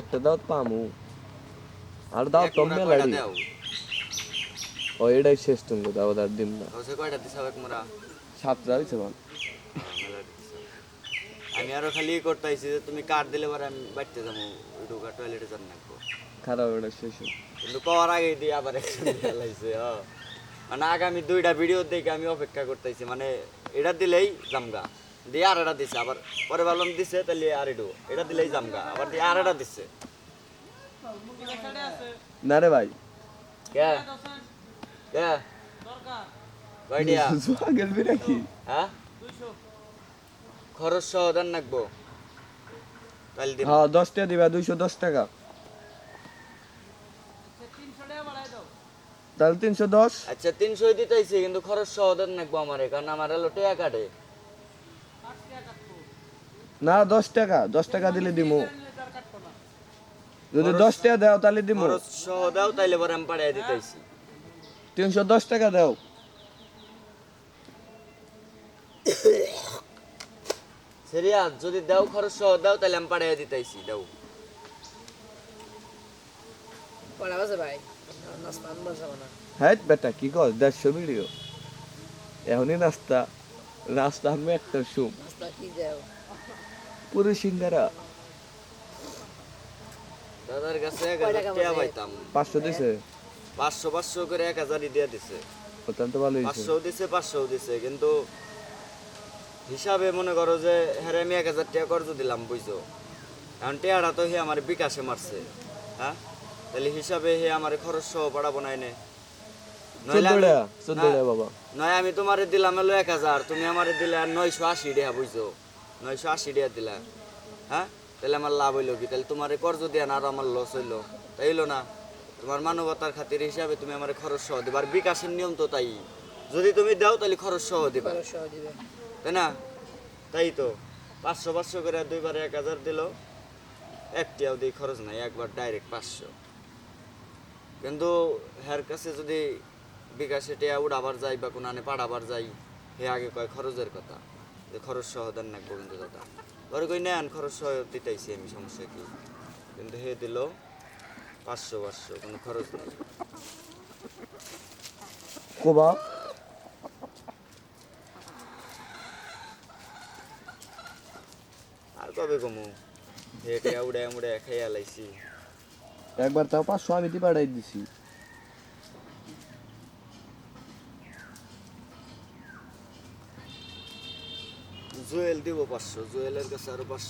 একটা দাও পামু আর দাও এক তো মোড়া মেলাড়ি কয়টা দেও? ও এটাই শেষ তুমি দাও আর দিন না কয়টা দিছাও এক মোড়া? সাতটা হয়েছে ভালো মেলাড়ি দিছাও। আমি আরও খালি করতেছি যে তুমি কার্ড দিলে পরে আমি বাড়তে যাব ঢোকা টয়লেটে যান নাকবো খারাপ এটা শেষ। কিন্তু আগে দিয়ে আবার ফেলাইছে মানে আগামী দুইটা ভিডিও দেখে আমি অপেক্ষা করতেছি মানে এটা দিলেই জামগা দিয়ে আর এটা দিছে আবার পরে ভাবলাম দিছে তাহলে আর এটু এটা দিলেই জামগা আবার দিয়ে আর এটা দিচ্ছে না রে ভাই। কে? কে? বিরা হ্যাঁ? খরচ সহ দেন নাকবো। তাহলে দিন হ্যাঁ দশ টাকা দিবা দুইশো দশ টাকা। তাহলে তিনশো দশ। আচ্ছা তিনশো দিতেছি কিন্তু খরচ সহ দেন নাকবো আমারে কারণ আমার হলো টেয়া কাটে। না দশ টাকা দশ টাকা দিলে দিমু। যদি দশ টাকা দাও তাহলে দিমু। দাও তাইলে পরে আমি পাড়াই দিতেছি। তিনশো দশ টাকা দাও। সিরিয়াস যদি দাও খরচ সহ দাও তাহলে আমি পাড়াই দিতেছি দাও। হ্যাঁ বেটা কি কর দেড়শো ভিডিও। এখনই নাস্তা। আমি একটা সুম। পুরো সিঙ্গারা। দাদার কাছে এক হাজার টাকা টাকা পাইতাম। পাঁচশো দিছে? পাঁচশো পাঁচশো করে এক হাজারই দিয়ে দিছে। অত্যন্ত ভালো পাঁচশো দিছে পাঁচশো দিছে কিন্তু হিসাবে মনে করো যে হ্যাঁ আমি এক হাজার টাকা কর্জ দিলাম বুঝছ? কারণ টেয়াটা তো হে আমার বিকাশে মারছে হ্যাঁ? তাহলে হিসাবে হে আমার খরচ সহ পাড়াবো নাই নে। নইলে চোদ্দ আমি- টাকা চোদ্দ টাকা বাবা। নয় আমি তোমারে দিলাম হলো এক হাজার তুমি আমারে দিলে আর নয়শো আশি টাকা বুঝছ? নয়শো আশি টাকা দিলা। হ্যাঁ? তাহলে আমার লাভ হইল কি? তাহলে তোমারে কর্জ দিয়া না আর আমার লস হইল। তাই হইল না? তোমার মানবতার খাতির হিসাবে তুমি আমার খরচ সহ দিবা। আর বিকাশের নিয়ম তো তাই। যদি তুমি দাও তাহলে খরচ সহ দিবা। খরচ তাই না? তাই তো। পাঁচশো পাঁচশো করে দুইবার এক হাজার দিল। একটিও দিই খরচ নাই একবার ডাইরেক্ট পাঁচশো। কিন্তু হের কাছে যদি বিকাশে টিয়া উড়াবার যাই বা কোনো আনে পাড়াবার যাই হে আগে কয় খরচের কথা। যে খরচ সহ দেন নাকবো কিন্তু দাদা। পরে কই নেন খরচ সহ দিতেইছি আমি সমস্যা কি? কিন্তু হে দিল পাঁচশো পাঁচশো কোনো খরচ নেই। কোবা? আর কবে কমু? হে টিয়া উড়ে উড়ে খাইয়া লাইছি। একবার তাও পাঁচশো আমি দিয়ে পাঠাই দিছি। জুয়েল দিব পাঁচশো জুয়েলের কাছে আরও পাঁচশো।